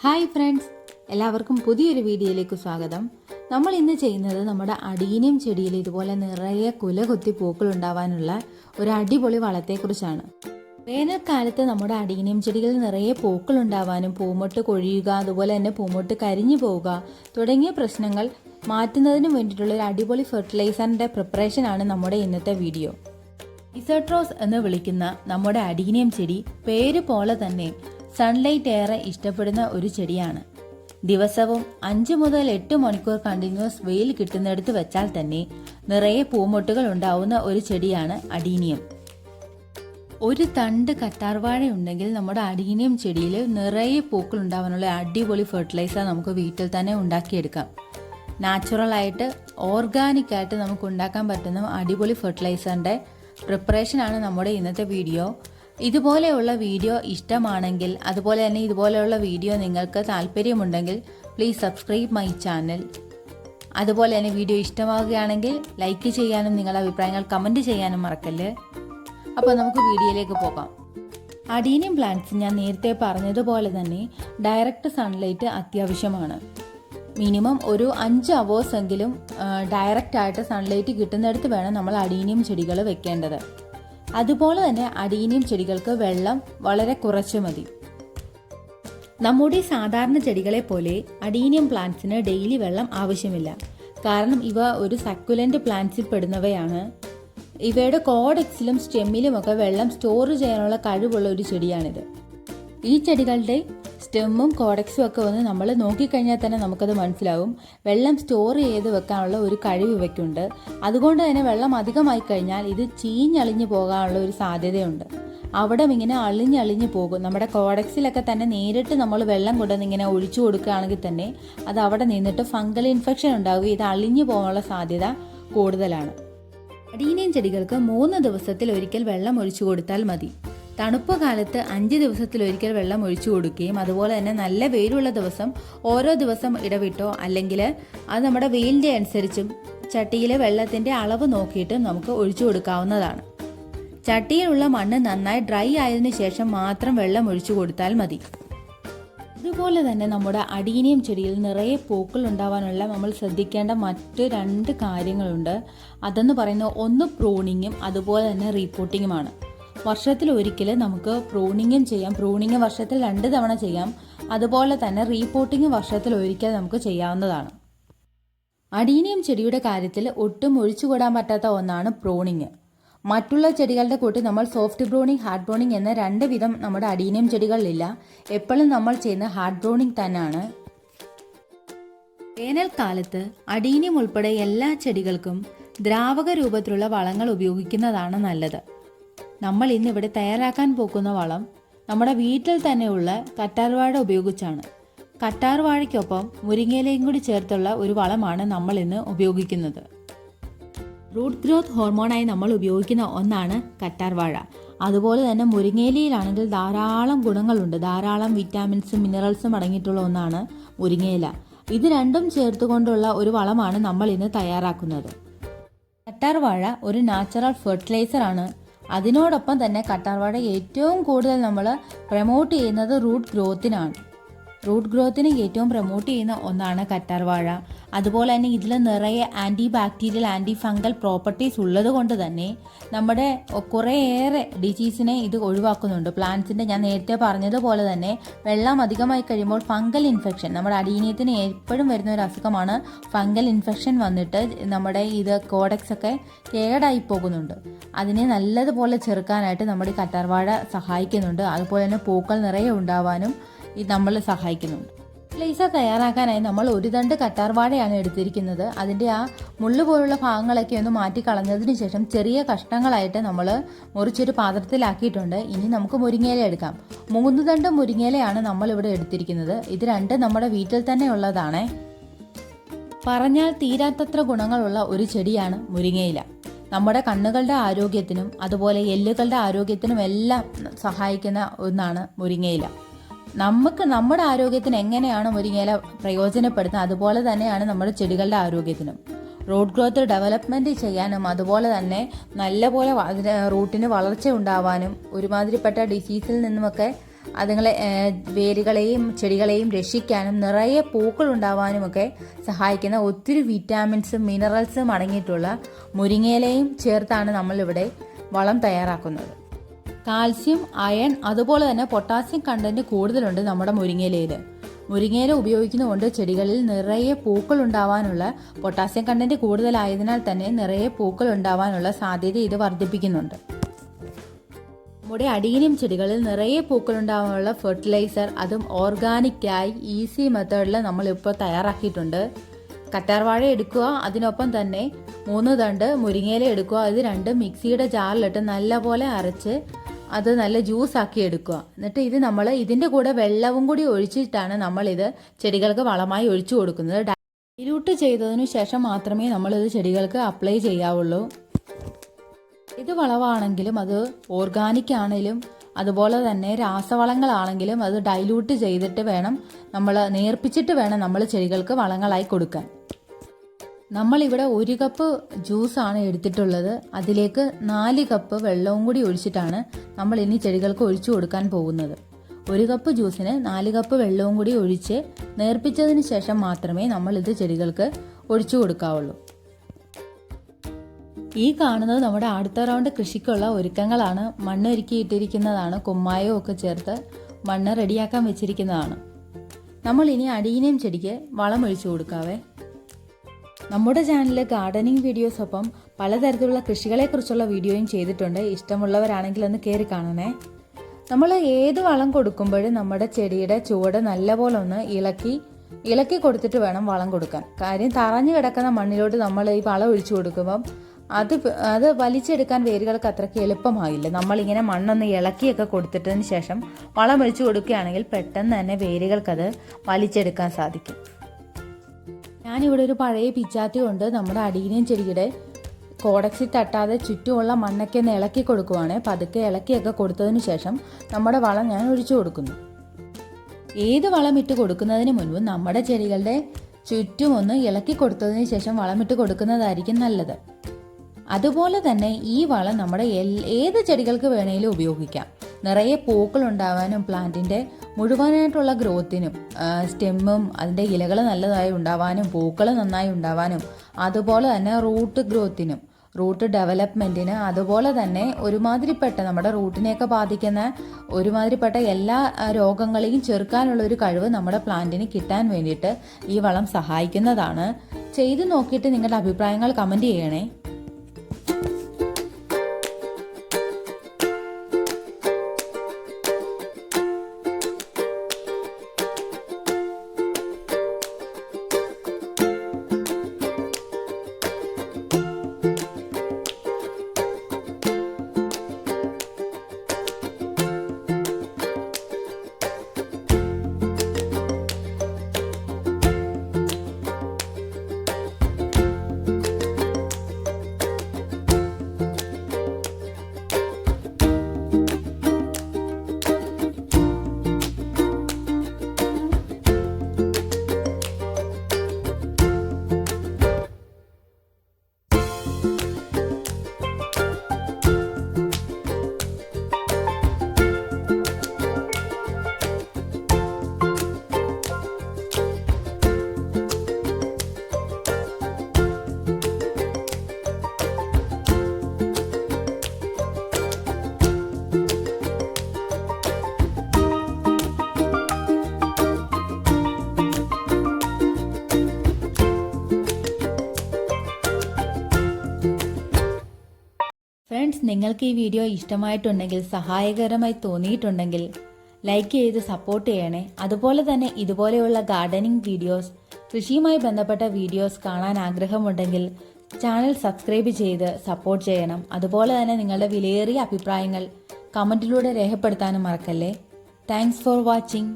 Hi friends എല്ലാവർക്കും പുതിയൊരു വീഡിയോയിലേക്ക് സ്വാഗതം. നമ്മൾ ഇന്ന് ചെയ്യുന്നത് നമ്മുടെ അടീനിയം ചെടിയിൽ ഇതുപോലെ നിറയെ കുല കുത്തി പൂക്കൾ ഉണ്ടാവാനുള്ള ഒരു അടിപൊളി വളത്തെക്കുറിച്ചാണ്. വേനൽക്കാലത്ത് നമ്മുടെ അടീനിയം ചെടികളിൽ നിറയെ പൂക്കൾ ഉണ്ടാവാനും പൂമൊട്ട് കൊഴിയുക അതുപോലെ തന്നെ പൂമൊട്ട് കരിഞ്ഞു പോവുക തുടങ്ങിയ പ്രശ്നങ്ങൾ മാറ്റുന്നതിന് വേണ്ടിയിട്ടുള്ള ഒരു അടിപൊളി ഫെർട്ടിലൈസറിന്റെ പ്രിപ്പറേഷനാണ് നമ്മുടെ ഇന്നത്തെ വീഡിയോ. ഇസട്രോസ് എന്ന് വിളിക്കുന്ന നമ്മുടെ അടീനിയം ചെടി പേര് പോലെ തന്നെ സൺലൈറ്റ് ഏറെ ഇഷ്ടപ്പെടുന്ന ഒരു ചെടിയാണ്. ദിവസവും അഞ്ച് മുതൽ എട്ട് മണിക്കൂർ കണ്ടിന്യൂസ് വെയിൽ കിട്ടുന്നിടത്ത് വെച്ചാൽ തന്നെ നിറയെ പൂമൊട്ടുകൾ ഉണ്ടാവുന്ന ഒരു ചെടിയാണ് അഡീനിയം ഒരു തണ്ട് കറ്റാർവാഴ ഉണ്ടെങ്കിൽ നമ്മുടെ അഡീനിയം ചെടിയിൽ നിറയെ പൂക്കൾ ഉണ്ടാവാനുള്ള അടിപൊളി ഫെർട്ടിലൈസർ നമുക്ക് വീട്ടിൽ തന്നെ ഉണ്ടാക്കിയെടുക്കാം. നാച്ചുറൽ ആയിട്ട് ഓർഗാനിക് ആയിട്ട് നമുക്ക് ഉണ്ടാക്കാൻ പറ്റുന്ന അടിപൊളി ഫെർട്ടിലൈസറിന്റെ പ്രിപ്പറേഷൻ ആണ് നമ്മുടെ ഇന്നത്തെ വീഡിയോ ഇതുപോലെയുള്ള വീഡിയോ ഇഷ്ടമാണെങ്കിൽ അതുപോലെ തന്നെ ഇതുപോലെയുള്ള വീഡിയോ നിങ്ങൾക്ക് താല്പര്യമുണ്ടെങ്കിൽ പ്ലീസ് സബ്സ്ക്രൈബ് മൈ ചാനൽ അതുപോലെ തന്നെ വീഡിയോ ഇഷ്ടമാവുകയാണെങ്കിൽ ലൈക്ക് ചെയ്യാനും നിങ്ങളുടെ അഭിപ്രായങ്ങൾ കമന്റ് ചെയ്യാനും മറക്കല്ലേ? അപ്പോൾ നമുക്ക് വീഡിയോയിലേക്ക് പോകാം. അഡീനിയം പ്ലാന്റ്സ് ഞാൻ നേരത്തെ പറഞ്ഞതുപോലെ തന്നെ ഡയറക്റ്റ് സൺലൈറ്റ് അത്യാവശ്യമാണ്. മിനിമം ഒരു അഞ്ച് അവേഴ്സ് എങ്കിലും ഡയറക്റ്റായിട്ട് സൺലൈറ്റ് കിട്ടുന്നിടത്ത് വേണം നമ്മൾ അഡീനിയം ചെടികൾ വെക്കേണ്ടത്. അതുപോലെ തന്നെ അഡീനിയം ചെടികൾക്ക് വെള്ളം വളരെ കുറച്ച് മതി. നമ്മുടെ സാധാരണ ചെടികളെ പോലെ അടീനിയം പ്ലാന്റ്സിന് ഡെയിലി വെള്ളം ആവശ്യമില്ല. കാരണം ഇവ ഒരു സക്കുലന്റ് പ്ലാന്റ്സിൽ പെടുന്നവയാണ്. ഇവയുടെ കോഡെക്സിലും സ്റ്റെമ്മിലുമൊക്കെ വെള്ളം സ്റ്റോർ ചെയ്യാനുള്ള കഴിവുള്ള ഒരു ചെടിയാണിത്. ഈ ചെടികളുടെ സ്റ്റെമ്മും കോഡക്സും ഒക്കെ വന്ന് നമ്മൾ നോക്കിക്കഴിഞ്ഞാൽ തന്നെ നമുക്കത് മനസ്സിലാവും. വെള്ളം സ്റ്റോർ ചെയ്ത് വെക്കാനുള്ള ഒരു കഴിവ് ഇവയ്ക്കുണ്ട്. അതുകൊണ്ട് തന്നെ വെള്ളം അധികമായി കഴിഞ്ഞാൽ ഇത് ചീഞ്ഞളിഞ്ഞു പോകാനുള്ള ഒരു സാധ്യതയുണ്ട്. അവിടെ ഇങ്ങനെ അളിഞ്ഞളിഞ്ഞു പോകും. നമ്മുടെ കോഡക്സിലൊക്കെ തന്നെ നേരിട്ട് നമ്മൾ വെള്ളം കൊണ്ടുവന്ന് ഇങ്ങനെ ഒഴിച്ചു കൊടുക്കുകയാണെങ്കിൽ തന്നെ അത് അവിടെ നിന്നിട്ട് ഫംഗൽ ഇൻഫെക്ഷൻ ഉണ്ടാവുകയും ഇത് അളിഞ്ഞു പോകാനുള്ള സാധ്യത കൂടുതലാണ്. അടീനിയൻ ചെടികൾക്ക് മൂന്ന് ദിവസത്തിൽ ഒരിക്കൽ വെള്ളം ഒഴിച്ചു കൊടുത്താൽ മതി. തണുപ്പ് കാലത്ത് അഞ്ച് ദിവസത്തിലൊരിക്കൽ വെള്ളം ഒഴിച്ചു കൊടുക്കുകയും അതുപോലെ തന്നെ നല്ല വെയിലുള്ള ദിവസം ഓരോ ദിവസം ഇടവിട്ടോ അല്ലെങ്കിൽ അത് നമ്മുടെ വെയിലിന്റെ അനുസരിച്ചും ചട്ടിയിലെ വെള്ളത്തിന്റെ അളവ് നോക്കിയിട്ട് നമുക്ക് ഒഴിച്ചു കൊടുക്കാവുന്നതാണ്. ചട്ടിയിലുള്ള മണ്ണ് നന്നായി ഡ്രൈ ആയതിനു ശേഷം മാത്രം വെള്ളം ഒഴിച്ചു കൊടുത്താൽ മതി. അതുപോലെ തന്നെ നമ്മുടെ അടീനിയം ചെടിയിൽ നിറയെ പൂക്കൾ ഉണ്ടാവാനുള്ള നമ്മൾ ശ്രദ്ധിക്കേണ്ട മറ്റ് രണ്ട് കാര്യങ്ങളുണ്ട്. അതെന്ന് പറയുന്നത് ഒന്ന് പ്രൂണിങ്ങും അതുപോലെ തന്നെ റീപോട്ടിങ്ങുമാണ്. വർഷത്തിൽ ഒരിക്കൽ നമുക്ക് പ്രൂണിങ്ങും ചെയ്യാം. പ്രൂണിങ് വർഷത്തിൽ രണ്ട് തവണ ചെയ്യാം. അതുപോലെ തന്നെ റീപോട്ടിങ് വർഷത്തിൽ ഒരിക്കൽ നമുക്ക് ചെയ്യാവുന്നതാണ്. അടീനിയം ചെടിയുടെ കാര്യത്തിൽ ഒട്ടും ഒഴിച്ചുകൂടാൻ പറ്റാത്ത ഒന്നാണ് പ്രൂണിങ് മറ്റുള്ള ചെടികളുടെ കൂട്ടി നമ്മൾ സോഫ്റ്റ് ബ്രോണിങ് ഹാർഡ് ബ്രോണിങ് എന്ന രണ്ട് വിധം നമ്മുടെ അടീനിയം ചെടികളിലില്ല. എപ്പോഴും നമ്മൾ ചെയ്യുന്ന ഹാർഡ് ബ്രോണിങ് തന്നെയാണ്. വേനൽക്കാലത്ത് അടീനിയം ഉൾപ്പെടെ എല്ലാ ചെടികൾക്കും ദ്രാവക രൂപത്തിലുള്ള വളങ്ങൾ ഉപയോഗിക്കുന്നതാണ് നല്ലത്. നമ്മൾ ഇന്ന് ഇവിടെ തയ്യാറാക്കാൻ പോകുന്ന വളം നമ്മുടെ വീട്ടിൽ തന്നെയുള്ള കറ്റാർവാഴ ഉപയോഗിച്ചാണ്. കറ്റാർവാഴയ്ക്കൊപ്പം മുരിങ്ങയിലയും കൂടി ചേർത്തുള്ള ഒരു വളമാണ് നമ്മൾ ഇന്ന് ഉപയോഗിക്കുന്നത്. റൂട്ട് ഗ്രോത്ത് ഹോർമോണായി നമ്മൾ ഉപയോഗിക്കുന്ന ഒന്നാണ് കറ്റാർവാഴ. അതുപോലെ തന്നെ മുരിങ്ങയിലയിലാണെങ്കിൽ ധാരാളം ഗുണങ്ങളുണ്ട്. ധാരാളം വിറ്റാമിൻസും മിനറൽസും അടങ്ങിയിട്ടുള്ള ഒന്നാണ് മുരിങ്ങയില. ഇത് രണ്ടും ചേർത്തുകൊണ്ടുള്ള ഒരു വളമാണ് നമ്മൾ ഇന്ന് തയ്യാറാക്കുന്നത്. കറ്റാർവാഴ ഒരു നാച്ചുറൽ ഫെർട്ടിലൈസർ ആണ് അതിനോടൊപ്പം തന്നെ കറ്റാർവാഴ ഏറ്റവും കൂടുതൽ നമ്മൾ പ്രമോട്ട് ചെയ്യുന്നത് റൂട്ട് ഗ്രോത്തിനാണ് റൂട്ട് ഗ്രോത്തിന് ഏറ്റവും പ്രൊമോട്ട് ചെയ്യുന്ന ഒന്നാണ് കറ്റാർവാഴ അതുപോലെ തന്നെ ഇതിൽ നിറയെ anti bacterial anti fungal properties ഉള്ളത് കൊണ്ട് തന്നെ നമ്മുടെ കുറേയേറെ ഡിസീസിനെ ഇത് ഒഴിവാക്കുന്നുണ്ട്. പ്ലാന്റ്സിന്റെ ഞാൻ നേരത്തെ പറഞ്ഞതുപോലെ തന്നെ വെള്ളം അധികമായി കഴിയുമ്പോൾ ഫംഗൽ ഇൻഫെക്ഷൻ നമ്മുടെ അടീനിയത്തിന് എപ്പോഴും വരുന്ന ഒരു അസുഖമാണ് ഫംഗൽ ഇൻഫെക്ഷൻ വന്നിട്ട് നമ്മുടെ ഇത് കോഡക്സ് ഒക്കെ കേടായി പോകുന്നുണ്ട്. അതിനെ നല്ലതുപോലെ ചെറുക്കാനായിട്ട് നമ്മുടെ കറ്റാർവാഴ സഹായിക്കുന്നുണ്ട്. അതുപോലെ തന്നെ പൂക്കൾ നിറയെ ഉണ്ടാവാനും ഇത് നമ്മൾ സഹായിക്കുന്നുണ്ട്. ലേസർ തയ്യാറാക്കാനായി നമ്മൾ ഒരു തണ്ട് കറ്റാർവാഴയാണ് എടുത്തിരിക്കുന്നത്. അതിന്റെ ആ മുള്ളു പോലുള്ള ഭാഗങ്ങളൊക്കെ ഒന്ന് മാറ്റി കളഞ്ഞതിന് ശേഷം ചെറിയ കഷ്ണങ്ങളായിട്ട് നമ്മൾ മുറിച്ചൊരു പാത്രത്തിലാക്കിയിട്ടുണ്ട്. ഇനി നമുക്ക് മുരിങ്ങയില എടുക്കാം. മൂന്ന് തണ്ട് മുരിങ്ങയിലയാണ് നമ്മളിവിടെ എടുത്തിരിക്കുന്നത്. ഇത് രണ്ട് നമ്മുടെ വീട്ടിൽ തന്നെ ഉള്ളതാണ്. പറഞ്ഞാൽ തീരാത്തത്ര ഗുണങ്ങളുള്ള ഒരു ചെടിയാണ് മുരിങ്ങയില. നമ്മുടെ കണ്ണുകളുടെ ആരോഗ്യത്തിനും അതുപോലെ എല്ലുകളുടെ ആരോഗ്യത്തിനും എല്ലാം സഹായിക്കുന്ന ഒന്നാണ് മുരിങ്ങയില. നമുക്ക് നമ്മുടെ ആരോഗ്യത്തിന് എങ്ങനെയാണ് മുരിങ്ങയില പ്രയോജനപ്പെടുന്നത് അതുപോലെ തന്നെയാണ് നമ്മുടെ ചെടികളുടെ ആരോഗ്യത്തിനും. റൂട്ട് ഗ്രോത്ത് ഡെവലപ്മെന്റ് ചെയ്യാനും അതുപോലെ തന്നെ നല്ലപോലെ റൂട്ടിന് വളർച്ച ഉണ്ടാവാനും ഒരുമാതിരിപ്പെട്ട ഡിസീസിൽ നിന്നുമൊക്കെ അതുങ്ങളെ വേരുകളെയും ചെടികളെയും രക്ഷിക്കാനും നിറയെ പൂക്കൾ ഉണ്ടാവാനുമൊക്കെ സഹായിക്കുന്ന ഒത്തിരി വിറ്റാമിൻസും മിനറൽസും അടങ്ങിയിട്ടുള്ള മുരിങ്ങയിലയും ചേർത്താണ് നമ്മളിവിടെ വളം തയ്യാറാക്കുന്നത്. കാൽസ്യം അയൺ അതുപോലെ തന്നെ പൊട്ടാസ്യം കണ്ടന്റ് കൂടുതലുണ്ട് നമ്മുടെ മുരിങ്ങയിലയിൽ. മുരിങ്ങയില ഉപയോഗിക്കുന്നതുകൊണ്ട് ചെടികളിൽ നിറയെ പൂക്കൾ ഉണ്ടാവാനുള്ള പൊട്ടാസ്യം കണ്ടന്റ് കൂടുതലായതിനാൽ തന്നെ നിറയെ പൂക്കൾ ഉണ്ടാവാനുള്ള സാധ്യത ഇത് വർദ്ധിപ്പിക്കുന്നുണ്ട്. നമ്മുടെ അടിയിനും ചെടികളിൽ നിറയെ പൂക്കൾ ഉണ്ടാവാനുള്ള ഫെർട്ടിലൈസർ അതും ഓർഗാനിക്കായി ഈസി മെത്തേഡിൽ നമ്മളിപ്പോൾ തയ്യാറാക്കിയിട്ടുണ്ട്. കറ്റാർവാഴ എടുക്കുക അതിനൊപ്പം തന്നെ മൂന്ന് തണ്ട് മുരിങ്ങയില എടുക്കുക ഇത് രണ്ടും മിക്സിയുടെ ജാറിലിട്ട് നല്ലപോലെ അരച്ച് അത് നല്ല ജ്യൂസ് ആക്കി എടുക്കുക. എന്നിട്ട് ഇത് നമ്മൾ ഇതിന്റെ കൂടെ വെള്ളവും കൂടി ഒഴിച്ചിട്ടാണ് നമ്മളിത് ചെടികൾക്ക് വളമായി ഒഴിച്ചു കൊടുക്കുന്നത്. ഡൈലൂട്ട് ചെയ്തതിനു ശേഷം മാത്രമേ നമ്മളിത് ചെടികൾക്ക് അപ്ലൈ ചെയ്യാവുള്ളൂ. ഇത് വളവാണെങ്കിലും അത് ഓർഗാനിക് ആണെങ്കിലും അതുപോലെ തന്നെ രാസവളങ്ങളാണെങ്കിലും അത് ഡൈലൂട്ട് ചെയ്തിട്ട് വേണം നമ്മൾ നേർപ്പിച്ചിട്ട് വേണം നമ്മൾ ചെടികൾക്ക് വളങ്ങളായി കൊടുക്കാൻ. നമ്മളിവിടെ ഒരു കപ്പ് ജ്യൂസാണ് എടുത്തിട്ടുള്ളത്. അതിലേക്ക് നാല് കപ്പ് വെള്ളവും കൂടി ഒഴിച്ചിട്ടാണ് നമ്മൾ ഇനി ചെടികൾക്ക് ഒഴിച്ചു കൊടുക്കാൻ പോകുന്നത്. ഒരു കപ്പ് ജ്യൂസിന് നാല് കപ്പ് വെള്ളവും കൂടി ഒഴിച്ച് നേർപ്പിച്ചതിന് ശേഷം മാത്രമേ നമ്മൾ ഇത് ചെടികൾക്ക് ഒഴിച്ചു കൊടുക്കാവുള്ളൂ. ഈ കാണുന്നത് നമ്മുടെ അടുത്ത റൗണ്ട് കൃഷിക്കുള്ള ഒരുക്കങ്ങളാണ്. മണ്ണ് ഒരുക്കിയിട്ടിരിക്കുന്നതാണ് കുമ്മായവും ഒക്കെ ചേർത്ത് മണ്ണ് റെഡിയാക്കാൻ വെച്ചിരിക്കുന്നതാണ്. നമ്മൾ ഇനി അടിയിനെയും ചെടിക്ക് വളം ഒഴിച്ചു കൊടുക്കാവേ. നമ്മുടെ ചാനലിൽ ഗാർഡനിങ് വീഡിയോസ് ഒപ്പം പലതരത്തിലുള്ള കൃഷികളെക്കുറിച്ചുള്ള വീഡിയോയും ചെയ്തിട്ടുണ്ട്. ഇഷ്ടമുള്ളവരാണെങ്കിൽ ഒന്ന് കയറി കാണണേ. നമ്മൾ ഏത് വളം കൊടുക്കുമ്പോഴും നമ്മുടെ ചെടിയുടെ ചുവട് നല്ലപോലെ ഒന്ന് ഇളക്കി ഇളക്കി കൊടുത്തിട്ട് വേണം വളം കൊടുക്കാൻ. കാര്യം തറഞ്ഞു കിടക്കുന്ന മണ്ണിലോട്ട് നമ്മൾ ഈ വളം ഒഴിച്ചു കൊടുക്കുമ്പം അത് അത് വലിച്ചെടുക്കാൻ വേരുകൾക്ക് അത്രയ്ക്ക് എളുപ്പമായില്ല. നമ്മളിങ്ങനെ മണ്ണൊന്ന് ഇളക്കിയൊക്കെ കൊടുത്തിട്ടതിന് ശേഷം വളം ഒഴിച്ചു കൊടുക്കുകയാണെങ്കിൽ പെട്ടെന്ന് തന്നെ വേരുകൾക്കത് വലിച്ചെടുക്കാൻ സാധിക്കും. ഞാനിവിടെ ഒരു പഴയ പിച്ചാത്തി കൊണ്ട് നമ്മുടെ അടീനിയം ചെടിയുടെ കോടക്സിൽ തട്ടാതെ ചുറ്റുമുള്ള മണ്ണൊക്കെ ഒന്ന് ഇളക്കി കൊടുക്കുവാണ്. പതുക്കെ ഇളക്കിയൊക്കെ കൊടുത്തതിന് ശേഷം നമ്മുടെ വളം ഞാൻ ഒഴിച്ചു കൊടുക്കുന്നു. ഏത് വളം ഇട്ട് കൊടുക്കുന്നതിന് മുൻപ് നമ്മുടെ ചെടികളുടെ ചുറ്റും ഒന്ന് ഇളക്കി കൊടുത്തതിന് ശേഷം വളമിട്ട് കൊടുക്കുന്നതായിരിക്കും നല്ലത്. അതുപോലെ തന്നെ ഈ വളം നമ്മുടെ ഏത് ചെടികൾക്ക് വേണേലും ഉപയോഗിക്കാം. നിറയെ പൂക്കൾ ഉണ്ടാവാനും പ്ലാന്റിന്റെ മുഴുവനായിട്ടുള്ള ഗ്രോത്തിനും സ്റ്റെമ്മും അതിന്റെ ഇലകൾ നല്ലതായി ഉണ്ടാവാനും പൂക്കൾ നന്നായി ഉണ്ടാവാനും അതുപോലെ തന്നെ റൂട്ട് ഗ്രോത്തിനും റൂട്ട് ഡെവലപ്മെന്റിന് അതുപോലെ തന്നെ ഒരുമാതിരിപ്പെട്ട നമ്മുടെ റൂട്ടിനെയൊക്കെ ബാധിക്കുന്ന ഒരുമാതിരിപ്പെട്ട എല്ലാ രോഗങ്ങളെയും ചെറുക്കാനുള്ള ഒരു കഴിവ് നമ്മുടെ പ്ലാന്റിന് കിട്ടാൻ വേണ്ടിയിട്ട് ഈ വളം സഹായിക്കുന്നതാണ്. ചെയ്തു നോക്കിയിട്ട് നിങ്ങളുടെ അഭിപ്രായങ്ങൾ കമന്റ് ചെയ്യണേ. നിങ്ങൾക്ക് ഈ വീഡിയോ ഇഷ്ടമായിട്ടുണ്ടെങ്കിൽ സഹായകരമായി തോന്നിയിട്ടുണ്ടെങ്കിൽ ലൈക്ക് ചെയ്ത് സപ്പോർട്ട് ചെയ്യണേ. അതുപോലെ തന്നെ ഇതുപോലെയുള്ള ഗാർഡനിങ് വീഡിയോസ് കൃഷിയുമായി ബന്ധപ്പെട്ട വീഡിയോസ് കാണാൻ ആഗ്രഹമുണ്ടെങ്കിൽ ചാനൽ സബ്സ്ക്രൈബ് ചെയ്ത് സപ്പോർട്ട് ചെയ്യണം. അതുപോലെ തന്നെ നിങ്ങളുടെ വിലയേറിയ അഭിപ്രായങ്ങൾ കമന്റിലൂടെ രേഖപ്പെടുത്താനും മറക്കല്ലേ. Thanks for watching